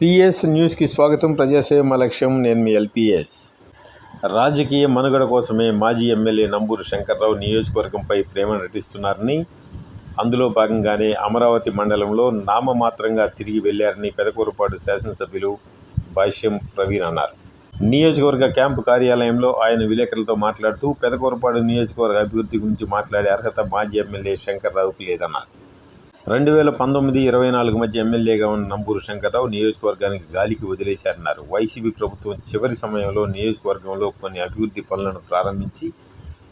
PS న్యూస్కి స్వాగతం. ప్రజాసేవ లక్ష్యం నేను మీ ఎల్పిఎస్. రాజకీయ మనుగడ కోసమే మాజీ ఎమ్మెల్యే నంబూరు శంకర్రావు నియోజకవర్గంపై ప్రేమ నటిస్తున్నారని అందులో భాగంగానే అమరావతి మండలంలో నామమాత్రంగా తిరిగి వెళ్ళారని పెదకూరపాటు శాసనసభ్యులు భాష్యం ప్రవీణ్ అన్నారు. నియోజకవర్గ క్యాంపు కార్యాలయంలో ఆయన విలేకరులతో మాట్లాడుతూ పెదకూరపాడు నియోజకవర్గ అభివృద్ధి గురించి మాట్లాడే అర్హత మాజీ ఎమ్మెల్యే శంకర్రావుకి లేదన్నారు. రెండు వేల పంతొమ్మిది ఇరవై నాలుగు మధ్య ఎమ్మెల్యేగా ఉన్న నంబూరు శంకర్రావు నియోజకవర్గానికి గాలికి వదిలేశారన్నారు. వైసీపీ ప్రభుత్వం చివరి సమయంలో నియోజకవర్గంలో కొన్ని అభివృద్ధి పనులను ప్రారంభించి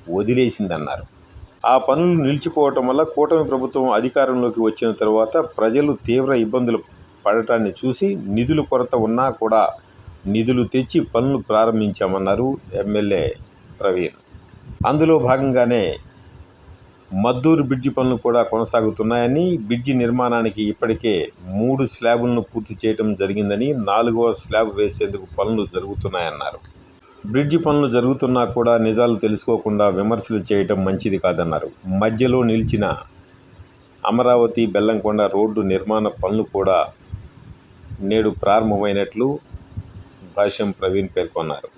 వదిలేసిందన్నారు. ఆ పనులు నిలిచిపోవటం వల్ల కూటమి ప్రభుత్వం అధికారంలోకి వచ్చిన తర్వాత ప్రజలు తీవ్ర ఇబ్బందులు పడటాన్ని చూసి నిధుల కొరత ఉన్నా కూడా నిధులు తెచ్చి పనులు ప్రారంభించామన్నారు ఎమ్మెల్యే ప్రవీణ్. అందులో భాగంగానే మద్దూరు బ్రిడ్జి పనులు కూడా కొనసాగుతున్నాయని బ్రిడ్జి నిర్మాణానికి ఇప్పటికే మూడు స్లాబులను పూర్తి చేయడం జరిగిందని నాలుగవ స్లాబ్ వేసేందుకు పనులు జరుగుతున్నాయన్నారు. బ్రిడ్జి పనులు జరుగుతున్నా కూడా నిజాలు తెలుసుకోకుండా విమర్శలు చేయటం మంచిది కాదన్నారు. మధ్యలో నిలిచిన అమరావతి బెల్లంకొండ రోడ్డు నిర్మాణ పనులు కూడా నేడు ప్రారంభమైనట్లు భాష్యం ప్రవీణ్ పేర్కొన్నారు.